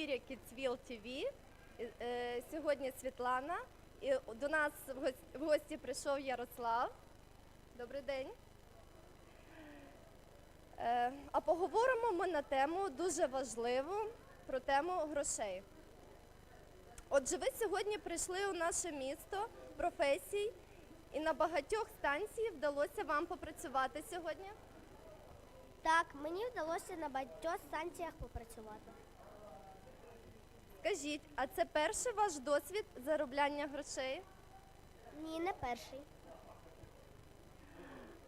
ефірі Kidsville TV. Е, Сьогодні Світлана. І до нас в гості прийшов Ярослав. Добрий день. Е, А поговоримо ми на тему дуже важливу про тему грошей. Отже, ви сьогодні прийшли у наше місто професій, і на багатьох станціях вдалося вам попрацювати сьогодні. Так, мені вдалося на багатьох станціях попрацювати. Скажіть, а це перший ваш досвід заробляння грошей? Ні, не перший.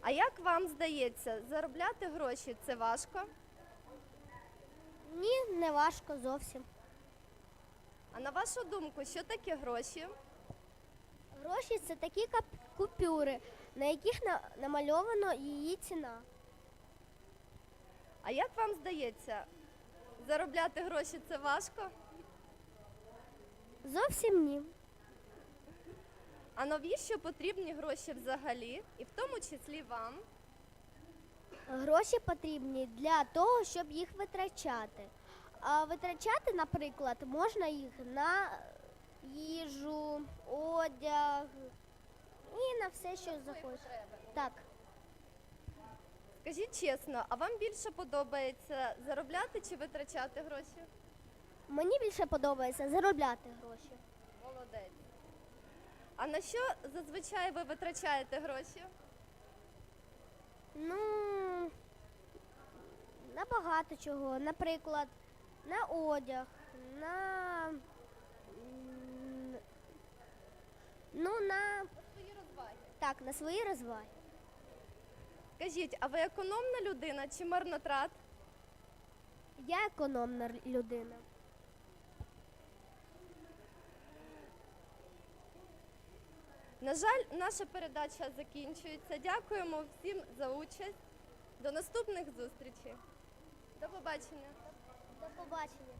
А як вам здається, заробляти гроші це важко? Ні, не важко зовсім. А на вашу думку, що таке гроші? Гроші це такі кап- купюри, на яких на- намальовано її ціна. А як вам здається, заробляти гроші це важко? Зовсім ні. А навіщо потрібні гроші взагалі, і в тому числі вам? Гроші потрібні для того, щоб їх витрачати. А витрачати, наприклад, можна їх на їжу, одяг і на все, що захочеш. Так. Скажіть чесно, а вам більше подобається заробляти чи витрачати гроші? Мені більше подобається заробляти гроші. Молодець. А на що зазвичай ви витрачаєте гроші? Ну, на багато чого. Наприклад, на одяг, на. м, Ну, на. Свої розваги. Так, на свої розваги. Скажіть, а ви економна людина чи марнотрат? Я економна людина. На жаль, наша передача закінчується. Дякуємо всім за участь. До наступних зустрічей. До побачення. До побачення.